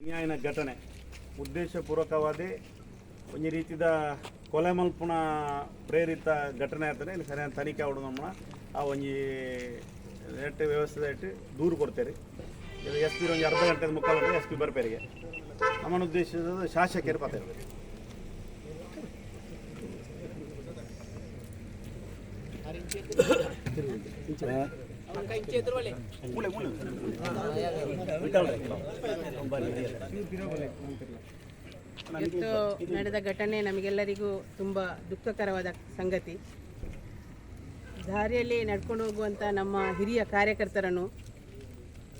ಅನ್ಯಾಯನ ಘಟನೆ. ಉದ್ದೇಶಪೂರ್ವಕವಾದಿ ಒಂದು ರೀತಿಯ ಕೊಲೆ ಮಲ್ಪುನ ಪ್ರೇರಿತ ಘಟನೆ ಆಗ್ತದೆ ಇಲ್ಲಿ ಸರಿಯಾದ ತನಿಖೆ ನಮ್ಮ ಆ ಒಂಜಿ ನೆಟ್ ವ್ಯವಸ್ಥೆ ಇಟ್ಟು ದೂರು ಕೊಡ್ತೇವೆ ಇದು ಎಸ್ ಪಿ ಒಂದು ಅರ್ಧ ಗಂಟೆ ಮುಕ್ಕಾಲು ಗಂಟೆ ಎಸ್ ಪಿ ಬರ್ಪೇರಿಗೆ. ಉದ್ದೇಶಿಸಿದ ಉದ್ದೇಶದ ಶಾಸಕರು ಬರ್ತಾರೆ ಇವತ್ತು ನಡೆದ ಘಟನೆ ನಮಗೆಲ್ಲರಿಗೂ ತುಂಬ ದುಃಖಕರವಾದ ಸಂಗತಿ. ದಾರಿಯಲ್ಲಿ ನಡ್ಕೊಂಡು ಹೋಗುವಂಥ ನಮ್ಮ ಹಿರಿಯ ಕಾರ್ಯಕರ್ತರನ್ನು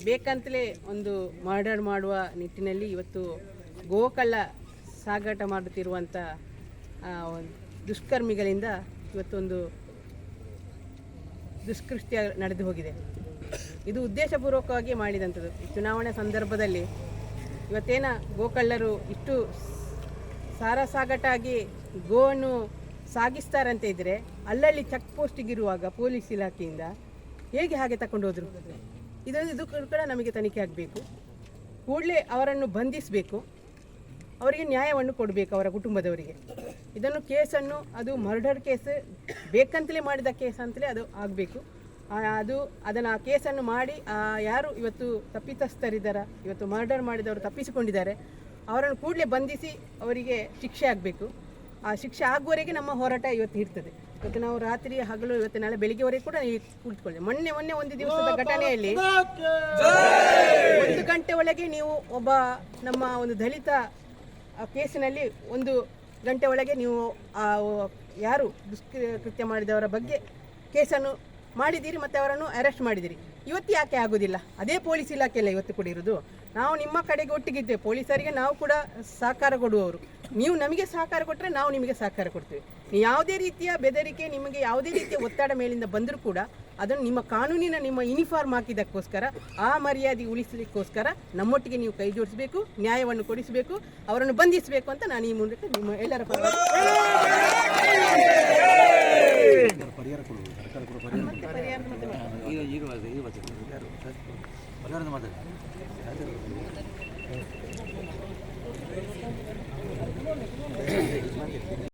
ಬೇಕಂತಲೇ ಒಂದು ಮರ್ಡರ್ ಮಾಡುವ ನಿಟ್ಟಿನಲ್ಲಿ ಇವತ್ತು ಗೋಕಳ್ಳ ಸಾಗಾಟ ಮಾಡುತ್ತಿರುವಂಥ ದುಷ್ಕರ್ಮಿಗಳಿಂದ ಇವತ್ತೊಂದು ದುಷ್ಕೃತ್ಯ ನಡೆದು ಹೋಗಿದೆ. ಇದು ಉದ್ದೇಶಪೂರ್ವಕವಾಗಿ ಮಾಡಿದಂಥದ್ದು. ಚುನಾವಣೆ ಸಂದರ್ಭದಲ್ಲಿ ಇವತ್ತೇನ ಗೋಕಳ್ಳರು ಇಷ್ಟು ಸಾರಸಾಗಟಾಗಿ ಗೋವನ್ನು ಸಾಗಿಸ್ತಾರಂತ ಇದ್ದರೆ ಅಲ್ಲಲ್ಲಿ ಚೆಕ್ ಪೋಸ್ಟಿಗಿರುವಾಗ ಪೊಲೀಸ್ ಇಲಾಖೆಯಿಂದ ಹೇಗೆ ಹಾಗೆ ತಗೊಂಡು ಹೋದರು? ಇದೊಂದು ಇದು ಕೂಡ ನಮಗೆ ತನಿಖೆ ಆಗಬೇಕು. ಕೂಡಲೇ ಅವರನ್ನು ಬಂಧಿಸಬೇಕು. ಅವರಿಗೆ ನ್ಯಾಯವನ್ನು ಕೊಡಬೇಕು ಅವರ ಕುಟುಂಬದವರಿಗೆ. ಇದನ್ನು ಕೇಸನ್ನು ಅದು ಮರ್ಡರ್ ಕೇಸ್ ಬೇಕಂತಲೇ ಮಾಡಿದ ಕೇಸ್ ಅಂತಲೇ ಅದು ಆಗಬೇಕು. ಅದು, ಅದನ್ನು ಆ ಕೇಸನ್ನು ಮಾಡಿ ಯಾರು ಇವತ್ತು ತಪ್ಪಿತಸ್ಥರಿದ್ದಾರ, ಇವತ್ತು ಮರ್ಡರ್ ಮಾಡಿದವರು ತಪ್ಪಿಸಿಕೊಂಡಿದ್ದಾರೆ, ಅವರನ್ನು ಕೂಡಲೇ ಬಂಧಿಸಿ ಅವರಿಗೆ ಶಿಕ್ಷೆ ಆಗಬೇಕು. ಆ ಶಿಕ್ಷೆ ಆಗುವವರೆಗೆ ನಮ್ಮ ಹೋರಾಟ ಇವತ್ತು ಇರ್ತದೆ. ಇವತ್ತು ನಾವು ರಾತ್ರಿ ಹಗಲು, ಇವತ್ತು ನಾಳೆ ಬೆಳಿಗ್ಗೆವರೆಗೆ ಕೂಡ ನೀವು ಕುಳಿತುಕೊಳ್ಳಿ ಮೊನ್ನೆ ಮೊನ್ನೆ ಒಂದು ದಿವಸದ ಘಟನೆಯಲ್ಲಿ ಒಂದು ಗಂಟೆ ಒಳಗೆ ನೀವು ಒಬ್ಬ ನಮ್ಮ ಒಂದು ದಲಿತ ಕೇಸಿನಲ್ಲಿ ಒಂದು ಗಂಟೆ ಒಳಗೆ ನೀವು ಯಾರು ದುಷ್ಕೃತ್ಯ ಮಾಡಿದವರ ಬಗ್ಗೆ ಕೇಸನ್ನು ಮಾಡಿದ್ದೀರಿ ಮತ್ತು ಅವರನ್ನು ಅರೆಸ್ಟ್ ಮಾಡಿದ್ದೀರಿ. ಇವತ್ತು ಯಾಕೆ ಆಗೋದಿಲ್ಲ? ಅದೇ ಪೊಲೀಸ್ ಇಲಾಖೆಯಲ್ಲ ಇವತ್ತು ಕೂಡ ಇರೋದು. ನಾವು ನಿಮ್ಮ ಕಡೆಗೆ ಒಟ್ಟಿಗಿದ್ದೇವೆ ಪೊಲೀಸರಿಗೆ ನಾವು ಕೂಡ ಸಹಕಾರ ಕೊಡುವವರು. ನೀವು ನಮಗೆ ಸಹಕಾರ ಕೊಟ್ಟರೆ ನಾವು ನಿಮಗೆ ಸಹಕಾರ ಕೊಡ್ತೀವಿ. ನೀವು ಯಾವುದೇ ರೀತಿಯ ಬೆದರಿಕೆ, ನಿಮಗೆ ಯಾವುದೇ ರೀತಿಯ ಒತ್ತಡ ಮೇಲಿಂದ ಬಂದರೂ ಕೂಡ ಅದನ್ನು ನಿಮ್ಮ ಕಾನೂನಿನ ನಿಮ್ಮ ಯೂನಿಫಾರ್ಮ್ ಹಾಕಿದ್ದಕ್ಕೋಸ್ಕರ, ಆ ಮರ್ಯಾದೆ ಉಳಿಸಲಿಕ್ಕೋಸ್ಕರ ನಮ್ಮೊಟ್ಟಿಗೆ ನೀವು ಕೈ ಜೋಡಿಸಬೇಕು, ನ್ಯಾಯವನ್ನು ಕೊಡಿಸಬೇಕು, ಅವರನ್ನು ಬಂಧಿಸಬೇಕು ಅಂತ ನಾನು ಈ ಮೂಲಕ ನಿಮ್ಮ ಎಲ್ಲರ ಪರವಾಗಿ ಮತ್ತೆ ಪರಿಹಾರ ಮತ್ತೆ ಮಾಡಿ. ಈಗ ಈಗ ಈಗ ಯಾರು